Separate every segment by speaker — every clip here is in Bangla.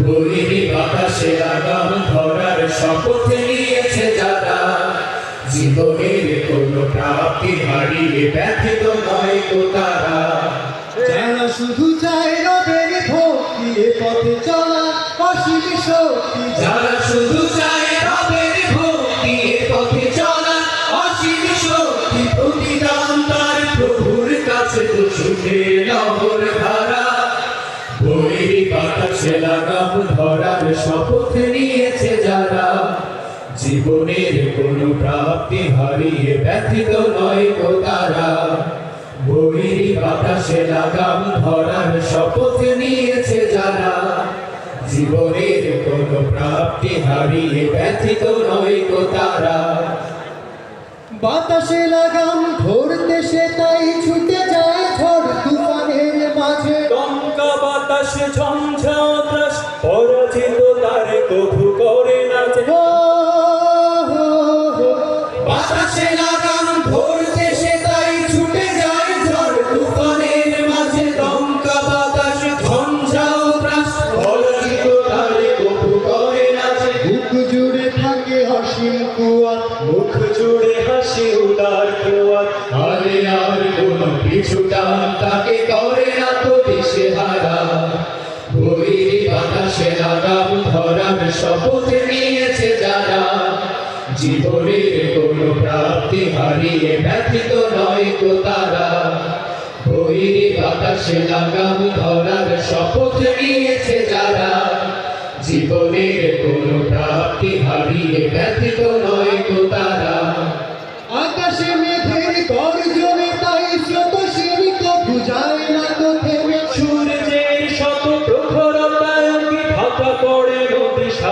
Speaker 1: বইরি বাতাসে আগাম ধরার শপথ নিয়েছে যারা। জীবনের কোন প্রাপ্তি হারিয়ে ব্যথিত নয় তো তারা।
Speaker 2: যারা শুধু চায় রবের ভক্তি এ পথে চলা অসীম শক্তি।
Speaker 1: যারা শুধু চায় রবের ভক্তি এ পথে চলা অসীম শক্তি। প্রতিদান তার প্রভুর কাছে তো সুখে নহর বইরি বাতাসে লাগাম ধরার শপথ নিয়েছে যারা জীবনের কোন প্রাপ্তি হারিয়ে ব্যথিত নয় তো তারা। বইরি বাতাসে লাগাম ধরার শপথ নিয়েছে যারা জীবনের কোন প্রাপ্তি হারিয়ে ব্যথিত নয় তো তারা।
Speaker 2: বাতাসে লাগাম ধরতে সে তাই ছুটে যায় ঝড় তুফানের মাঝে।
Speaker 3: দমকা বাতাসে ঝঞ্ঝাত্রাস পরাজিত তার কভু করে না যে
Speaker 2: ও, হো, হো,
Speaker 1: বাতাসে লাগাম ধরতে সে তাই ছুটে যায় ঝড়। তুফানের মাঝে দমকা বাতাস ঝঞ্ঝাও ত্রাস। পরাজিত তারে কবু করে না
Speaker 2: বুক জুড়ে থাকে অসীম কুয়ার।
Speaker 3: মুখ জুড়ে হাসি উদার কুয়ার।
Speaker 1: আরে আর কোন তাকে করে বইরি বাতাসে লাগাম ধরার শপথ নিয়েছে যারা। জীবনের কোন প্রাপ্তি হারিয়ে ব্যথিত নয় তো তারা। বইরি বাতাসে লাগাম ধরার শপথ নিয়েছে যারা। জীবনের কোন প্রাপ্তি হারিয়ে ব্যথিত নয়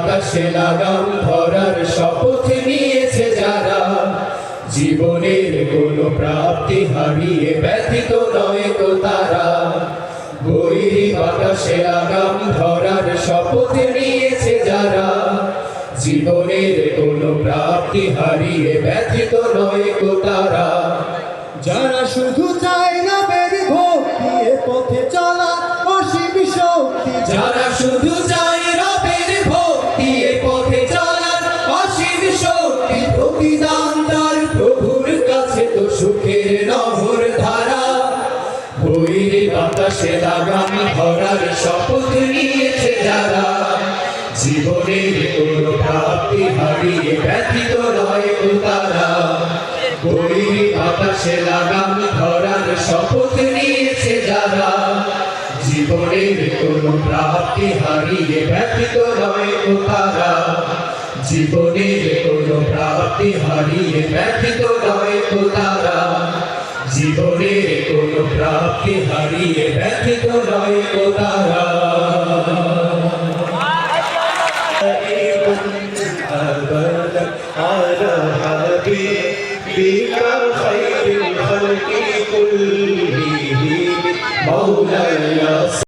Speaker 1: বাতাসে লাগাম ধরার শপথ নিয়েছে যারা। জীবনের কোন প্রাপ্তি হারিয়ে ব্যথিত নয় তো তারা। বইরি বাতাসে লাগাম ধরার শপথ নিয়েছে যারা। জীবনের কোন প্রাপ্তি হারিয়ে ব্যথিত নয় তো তারা।
Speaker 2: যারা শুধু চায় না বের ভক্তি পথে চলা অসীম শক্তি।
Speaker 1: যারা শুধু চায় বাতাসে লাগাম ধরার শপথ নিয়েছে যারা। জীবনের কোন প্রাপ্তি হারিয়ে ব্যথিত নয় তারা বইরে বাতাসে লাগাম ধরার শপথ নিয়েছে যারা। জীবনের কোন প্রাপ্তি হারিয়ে ব্যথিত নয় তারা জীবনের কোন প্রাপ্তি হারিয়ে ব্যথিত নয় তারা জীবনের প্রাপ্তি হারিয়ে ব্যথিত নয় তো তারা
Speaker 3: أبدا على حبيبك خير الخلق كلهم
Speaker 1: مولاي